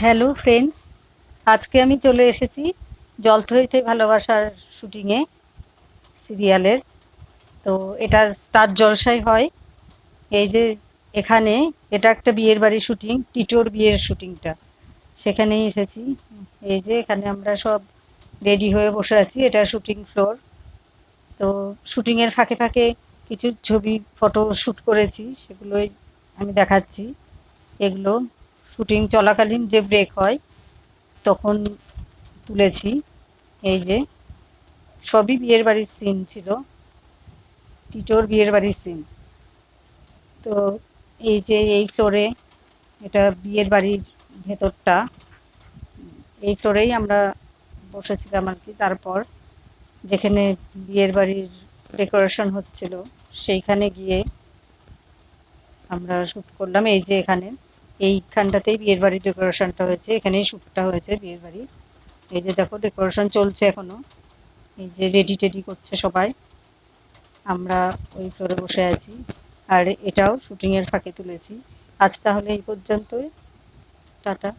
Hello friends আজকে আমি চলে এসেছি জলথইতে ভালোবাসার শুটিংয়ে, সিরিয়ালের। তো এটা স্টার জলসায় হয়। এই যে এখানে এটা একটা বিয়ের বাড়ির শুটিং, টিটোর বিয়ের শুটিংটা। সেখানেই এসেছি। এই যে এখানে আমরা সব রেডি হয়ে বসে আছি, এটা শুটিং ফ্লোর। তো শুটিংয়ের ফাঁকে ফাঁকে কিছু ছবি, ফটো শ্যুট করেছি, সেগুলোই আমি দেখাচ্ছি। এগুলো শুটিং চলাকালীন যে ব্রেক হয়, তখন তুলেছি। এই যে, সবই বিয়ের বাড়ির সিন ছিল। টিটোর বিয়ের বাড়ির সিন তো এই যে, এই ফ্লোরে এটা বিয়ের বাড়ির ভেতরটা, এই ফ্লোরেই আমরা বসেছিলাম আর কি। তারপর যেখানে বিয়ের বাড়ির ডেকোরেশন হচ্ছিল, সেইখানে গিয়ে আমরা শ্যুট করলাম। এই যে এখানে এইখানটাতেই বিয়ের বাড়ির ডেকোরেশনটা হয়েছে, এখানেই শ্যুটটা হয়েছে বিয়ের বাড়ি। এই যে দেখো ডেকোরেশন চলছে এখনও। এই যে রেডি টেডি করছে সবাই। আমরা ওই ফ্লোরে বসে আছি। আর এটাও শুটিংয়ের ফাঁকে তুলেছি। আজ তাহলে এই পর্যন্তই। টাটা।